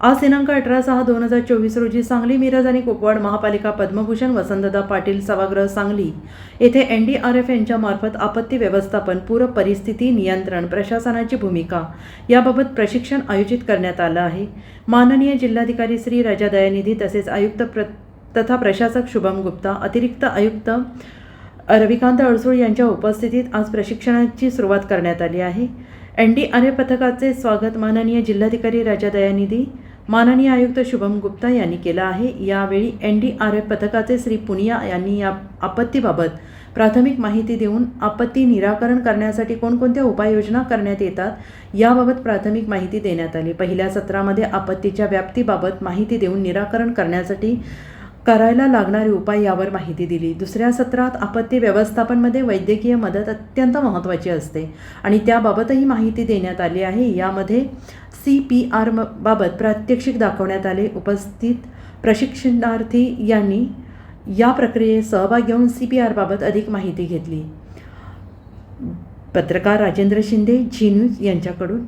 आज दिनांक अठरा सहा दोन हजार चोवीस रोजी सांगली मिरज आणि कुपवाड महापालिका पद्मभूषण वसंतदा पाटील सभागृह सांगली येथे एन डी आर एफ यांच्यामार्फत आपत्ती व्यवस्थापन पूर परिस्थिती नियंत्रण प्रशासनाची भूमिका याबाबत प्रशिक्षण आयोजित करण्यात आलं आहे. माननीय जिल्हाधिकारी श्री राजा दयानिधी तसेच आयुक्त प्र तथा प्रशासक शुभम गुप्ता अतिरिक्त आयुक्त रविकांत अडसूळ यांच्या उपस्थितीत आज प्रशिक्षणाची सुरुवात करण्यात आली आहे. एन डी आर एफ पथकाचे स्वागत माननीय जिल्हाधिकारी राजा दयानिधी माननीय आयुक्त शुभम गुप्ता यांनी केला आहे. यावेळी एन डी आर एफ पथकाचे श्री पुनिया यांनी या आपत्तीबाबत प्राथमिक माहिती देऊन आपत्ती निराकरण करण्यासाठी कोणकोणत्या उपाययोजना करण्यात येतात याबाबत प्राथमिक माहिती देण्यात आली. पहिल्या सत्रामध्ये आपत्तीच्या व्याप्तीबाबत माहिती देऊन निराकरण करण्यासाठी करायला लागणारे उपाय यावर माहिती दिली. दुसऱ्या सत्रात आपत्ती व्यवस्थापनमध्ये वैद्यकीय मदत अत्यंत महत्त्वाची असते आणि त्याबाबतही माहिती देण्यात आली आहे. यामध्ये सी पी आर म बाबत प्रात्यक्षिक दाखवण्यात आले. उपस्थित प्रशिक्षणार्थी यांनी या प्रक्रियेत सहभाग घेऊन सी पी आरबाबत अधिक माहिती घेतली. पत्रकार राजेंद्र शिंदे झी न्यूज यांच्याकडून.